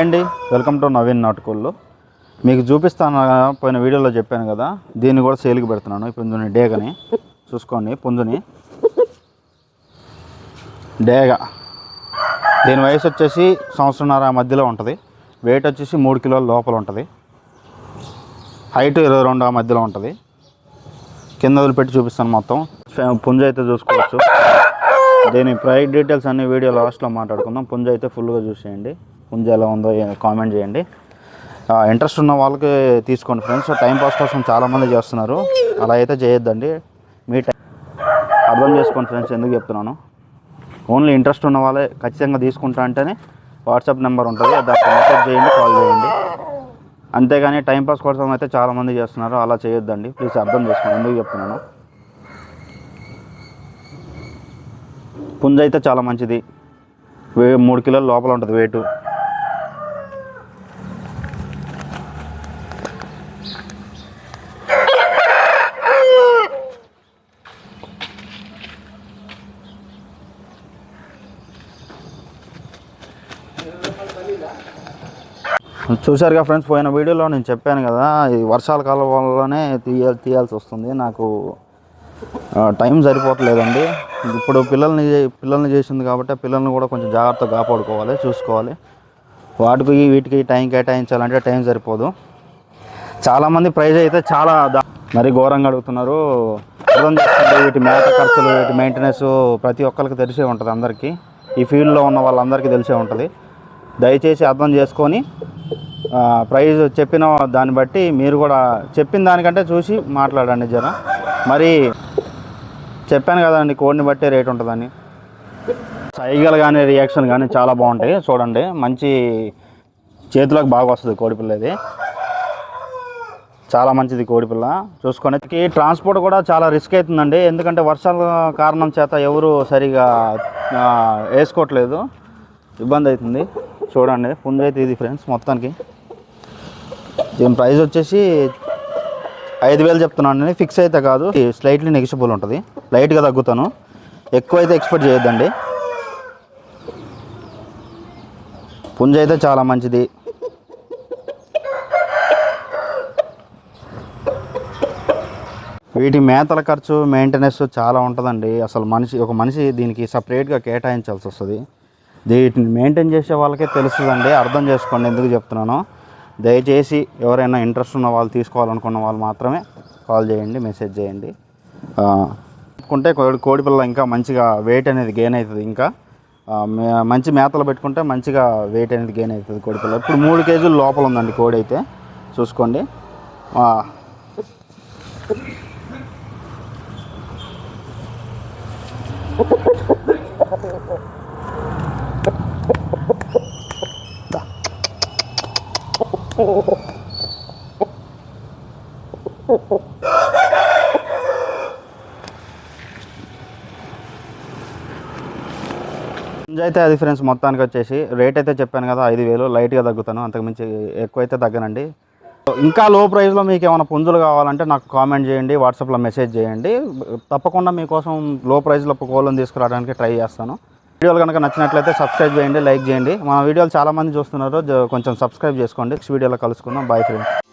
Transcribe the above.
అండి welcome to Naveen నాటుకోళ్ళు. మీకు చూపిస్తాను పోయిన వీడియోలో చెప్పాను కదా దీన్ని కూడా సేల్కి పెడుతున్నాను ఈ పుంజుని డేగని. చూసుకోండి పుంజుని. డేగ. దీని వయసు వచ్చేసి సంవత్సరంన్నర మధ్యలో ఉంటుంది. వెయిట్ వచ్చేసి మూడు కిలోల లోపల ఉంటుంది. హైట్ ఇరవై రెండు ఆ మధ్యలో ఉంటుంది. కింద వదిలిపెట్టి చూపిస్తాను మొత్తం. పుంజ అయితే చూసుకోవచ్చు. దీని ప్రైస్ డీటెయిల్స్ అన్ని వీడియో లాస్ట్లో మాట్లాడుకుందాం. పుంజ అయితే ఫుల్గా చూసేయండి. పుంజ ఎలా ఉందో కామెంట్ చేయండి. ఇంట్రెస్ట్ ఉన్న వాళ్ళకి తీసుకోండి ఫ్రెండ్స్ టైంపాస్ కోసం చాలామంది చేస్తున్నారు. అలా అయితే చేయొద్దండి. మీ టైం అర్థం చేసుకోండి ఫ్రెండ్స్ ఎందుకు చెప్తున్నాను. ఓన్లీ ఇంట్రెస్ట్ ఉన్న వాళ్ళే ఖచ్చితంగా తీసుకుంటా అంటేనే వాట్సాప్ నెంబర్ ఉంటుంది. దానికి మెసేజ్ చేయండి కాల్ చేయండి. అంతేగాని టైంపాస్ కోసం అయితే చాలామంది చేస్తున్నారు. అలా చేయొద్దండి. ప్లీజ్ అర్థం చేసుకోండి. ఎందుకు చెప్తున్నాను. పుంజ అయితే చాలా మంచిది. వే మూడు కిలోల లోపల ఉంటుంది వెయిట్ చూశారుగా ఫ్రెండ్స్ పోయిన వీడియోలో నేను చెప్పాను కదా ఈ వర్షాల కాలం వల్లనే తీయ తీయాల్సి వస్తుంది. నాకు టైం సరిపోవట్లేదండి. ఇప్పుడు పిల్లల్ని పిల్లల్ని చేసింది కాబట్టి పిల్లల్ని కూడా కొంచెం జాగ్రత్తగా కాపాడుకోవాలి చూసుకోవాలి. వాటికి వీటికి టైం కేటాయించాలంటే టైం సరిపోదు. చాలామంది ప్రైజ్ అయితే చాలా మరీ మరి ఘోరంగా అడుగుతున్నారు. అర్థం చేసుకుంటే వీటి మేత ఖర్చులు వీటి మెయింటెనెన్స్ ప్రతి ఒక్కరికి తెలిసే ఉంటుంది అందరికీ. ఈ ఫీల్డ్లో ఉన్న వాళ్ళందరికీ తెలిసే ఉంటుంది. దయచేసి అర్థం చేసుకొని ప్రైజ్ చెప్పిన దాన్ని బట్టి మీరు కూడా చెప్పిన దానికంటే చూసి మాట్లాడండి జర. మరి చెప్పాను కదండి కోడిని బట్టే రేట్ ఉంటుందని. సైగలు కానీ రియాక్షన్ కానీ చాలా బాగుంటాయి చూడండి. మంచి చేతులకు బాగా వస్తుంది కోడిపిల్ల ఇది. చాలా మంచిది కోడిపిల్ల చూసుకొని ట్రాన్స్పోర్ట్ కూడా చాలా రిస్క్ అవుతుందండి. ఎందుకంటే వర్షాల కారణం చేత ఎవరు సరిగా వేసుకోవట్లేదు. ఇబ్బంది అవుతుంది. చూడండి. పుంజ అయితే ఇది ఫ్రెండ్స్ మొత్తానికి. దీని ప్రైస్ వచ్చేసి ఐదు వేలు చెప్తున్నాను ఫిక్స్ అయితే కాదు. స్లైట్లీ నెగిషిబుల్ ఉంటుంది. లైట్గా తగ్గుతాను. ఎక్కువ అయితే ఎక్స్పెక్ట్ చేయొద్దండి. పుంజ అయితే చాలా మంచిది. వీటి మేతల ఖర్చు మెయింటెనెన్స్ చాలా ఉంటుందండి. అసలు మనిషి ఒక మనిషి దీనికి సపరేట్గా కేటాయించాల్సి వస్తుంది. వీటిని మెయింటైన్ చేసే వాళ్ళకే తెలుస్తుందండి. అర్థం చేసుకోండి. ఎందుకు చెప్తున్నాను. దయచేసి ఎవరైనా ఇంట్రెస్ట్ ఉన్న వాళ్ళు తీసుకోవాలనుకున్న వాళ్ళు మాత్రమే కాల్ చేయండి మెసేజ్ చేయండి. ఆ, పెట్టుకుంటే కోడి కోడిపిల్ల ఇంకా మంచిగా వెయిట్ అనేది గెయిన్ అవుతుంది ఇంకా. మంచి మేతలు పెట్టుకుంటే మంచిగా వెయిట్ అనేది గెయిన్ అవుతుంది కోడిపిల్ల ఇప్పుడు మూడు కేజీలు లోపల ఉందండి కోడి అయితే. చూసుకోండి. Thank you. అయితే అది ఫ్రెండ్స్ మొత్తానికి వచ్చేసి రేట్ అయితే చెప్పాను కదా ఐదు వేలు లైట్గా తగ్గుతాను అంతకుమించి ఎక్కువైతే తగ్గనండి. ఇంకా లో ప్రైస్లో మీకు ఏమైనా పుంజులు కావాలంటే నాకు కామెంట్ చేయండి వాట్సాప్లో మెసేజ్ చేయండి. తప్పకుండా మీకోసం లో ప్రైస్లో కోళ్ళని తీసుకురావడానికి ట్రై చేస్తాను. వీడియోలు కనుక నచ్చినట్లయితే సబ్స్క్రైబ్ చేయండి లైక్ చేయండి. మన వీడియోలు చాలామంది చూస్తున్నారు. కొంచెం సబ్స్క్రైబ్ చేసుకోండి. నెక్స్ట్ వీడియోలో కలుసుకుందాం. Bye friends